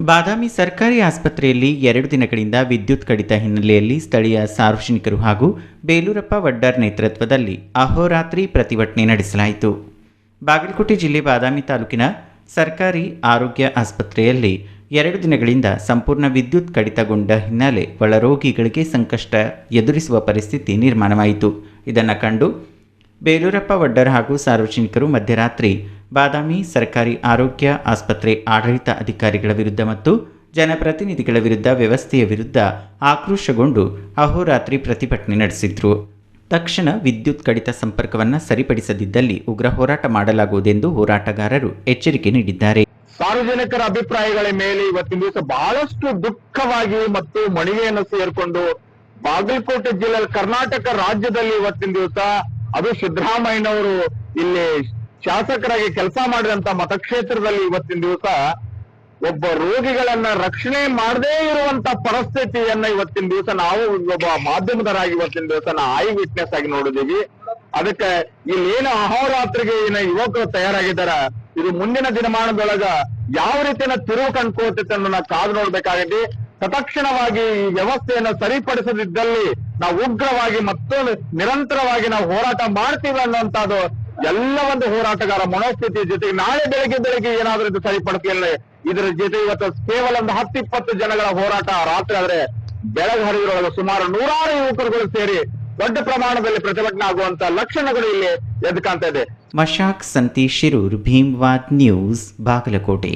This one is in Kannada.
ಬಾದಾಮಿ ಸರ್ಕಾರಿ ಆಸ್ಪತ್ರೆಯಲ್ಲಿ ಎರಡು ದಿನಗಳಿಂದ ವಿದ್ಯುತ್ ಕಡಿತ ಹಿನ್ನೆಲೆಯಲ್ಲಿ ಸ್ಥಳೀಯ ಸಾರ್ವಜನಿಕರು ಹಾಗೂ ಬೇಲೂರಪ್ಪ ವಡ್ಡರ್ ನೇತೃತ್ವದಲ್ಲಿ ಅಹೋರಾತ್ರಿ ಪ್ರತಿಭಟನೆ ನಡೆಸಲಾಯಿತು. ಬಾಗಲಕೋಟೆ ಜಿಲ್ಲೆ ಬಾದಾಮಿ ತಾಲೂಕಿನ ಸರ್ಕಾರಿ ಆರೋಗ್ಯ ಆಸ್ಪತ್ರೆಯಲ್ಲಿ ಎರಡು ದಿನಗಳಿಂದ ಸಂಪೂರ್ಣ ವಿದ್ಯುತ್ ಕಡಿತಗೊಂಡ ಹಿನ್ನೆಲೆ ಒಳರೋಗಿಗಳಿಗೆ ಸಂಕಷ್ಟ ಎದುರಿಸುವ ಪರಿಸ್ಥಿತಿ ನಿರ್ಮಾಣವಾಯಿತು. ಇದನ್ನು ಕಂಡು ಬೇಲೂರಪ್ಪ ವಡ್ಡರ್ ಹಾಗೂ ಸಾರ್ವಜನಿಕರು ಮಧ್ಯರಾತ್ರಿ ಬಾದಾಮಿ ಸರ್ಕಾರಿ ಆರೋಗ್ಯ ಆಸ್ಪತ್ರೆ ಆಡಳಿತ ಅಧಿಕಾರಿಗಳ ವಿರುದ್ಧ ಮತ್ತು ಜನಪ್ರತಿನಿಧಿಗಳ ವಿರುದ್ಧ ವ್ಯವಸ್ಥೆಯ ವಿರುದ್ಧ ಆಕ್ರೋಶಗೊಂಡು ಅಹೋರಾತ್ರಿ ಪ್ರತಿಭಟನೆ ನಡೆಸಿದ್ರು. ತಕ್ಷಣ ವಿದ್ಯುತ್ ಕಡಿತ ಸಂಪರ್ಕವನ್ನು ಸರಿಪಡಿಸದಿದ್ದಲ್ಲಿ ಉಗ್ರ ಹೋರಾಟ ಮಾಡಲಾಗುವುದೆಂದು ಹೋರಾಟಗಾರರು ಎಚ್ಚರಿಕೆ ನೀಡಿದ್ದಾರೆ. ಸಾರ್ವಜನಿಕರ ಅಭಿಪ್ರಾಯಗಳ ಮೇಲೆ ಇವತ್ತಿನ ದಿವಸ ಬಹಳಷ್ಟು ದುಃಖವಾಗಿ ಮತ್ತು ಮಣಿಗೆಯನ್ನು ಸೇರಿಕೊಂಡು ಬಾಗಲಕೋಟೆ ಜಿಲ್ಲೆಯಲ್ಲಿ ಕರ್ನಾಟಕ ರಾಜ್ಯದಲ್ಲಿ ಇವತ್ತಿನ ದಿವಸ ಅದು ಸಿದ್ದರಾಮಯ್ಯನವರು ಇಲ್ಲಿ ಶಾಸಕರಾಗಿ ಕೆಲಸ ಮಾಡಿದಂತ ಮತಕ್ಷೇತ್ರದಲ್ಲಿ ಇವತ್ತಿನ ದಿವಸ ಒಬ್ಬ ರೋಗಿಗಳನ್ನ ರಕ್ಷಣೆ ಮಾಡದೇ ಇರುವಂತ ಪರಿಸ್ಥಿತಿಯನ್ನ ಇವತ್ತಿನ ದಿವಸ ನಾವು ಒಬ್ಬ ಮಾಧ್ಯಮದರಾಗಿ ಇವತ್ತಿನ ದಿವಸ ಐ ವಿಟ್ನೆಸ್ ಆಗಿ ನೋಡಿದೀವಿ ಅದಕ್ಕೆ ಇಲ್ಲಿ ಏನು ಅಹೋರಾತ್ರಿಗೆ ಏನ ಯುವಕರು ತಯಾರಾಗಿದ್ದಾರ? ಇದು ಮುಂದಿನ ದಿನಮಾನದೊಳಗ ಯಾವ ರೀತಿಯ ತಿರುವು ಕಂಡ್ಕೋತೈತೆ ಅನ್ನೋ ನಾವು ಕಾದು ನೋಡ್ಬೇಕಾಗಿದೆ ತತ್ಕ್ಷಣವಾಗಿ ಈ ವ್ಯವಸ್ಥೆಯನ್ನ ಸರಿಪಡಿಸದಿದ್ದಲ್ಲಿ ನಾವು ಉಗ್ರವಾಗಿ ಮತ್ತು ನಿರಂತರವಾಗಿ ನಾವು ಹೋರಾಟ ಮಾಡ್ತೀವಿ ಅನ್ನುವಂತದ್ದು ಎಲ್ಲ ಒಂದು ಹೋರಾಟಗಾರ ಮನೋಸ್ಥಿತಿ ಜೊತೆಗೆ ನಾಳೆ ಬೆಳಗ್ಗೆ ಬೆಳಗ್ಗೆ ಏನಾದ್ರೂ ಇದು ಸರಿಪಡಿಸಲಿಲ್ಲ. ಇದರ ಜೊತೆ ಇವತ್ತು ಕೇವಲ ಒಂದು ಹತ್ತು ಇಪ್ಪತ್ತು ಜನಗಳ ಹೋರಾಟ, ರಾತ್ರಿ ಆದ್ರೆ ಬೆಳಗ್ಗೆ ಹರಿದ್ರೊಳಗೆ ಸುಮಾರು ನೂರಾರು ಯುವಕರುಗಳು ಸೇರಿ ದೊಡ್ಡ ಪ್ರಮಾಣದಲ್ಲಿ ಪ್ರತಿಭಟನೆ ಆಗುವಂತ ಲಕ್ಷಣಗಳು ಇಲ್ಲಿ ಎದ್ದು ಕಾಣ್ತಾ ಇದೆ. ಮಶಾಕ್ ಸಂತಿ ಶಿರೂರ್ ಭೀಮ್ವಾದ್ ನ್ಯೂಸ್, ಬಾಗಲಕೋಟೆ.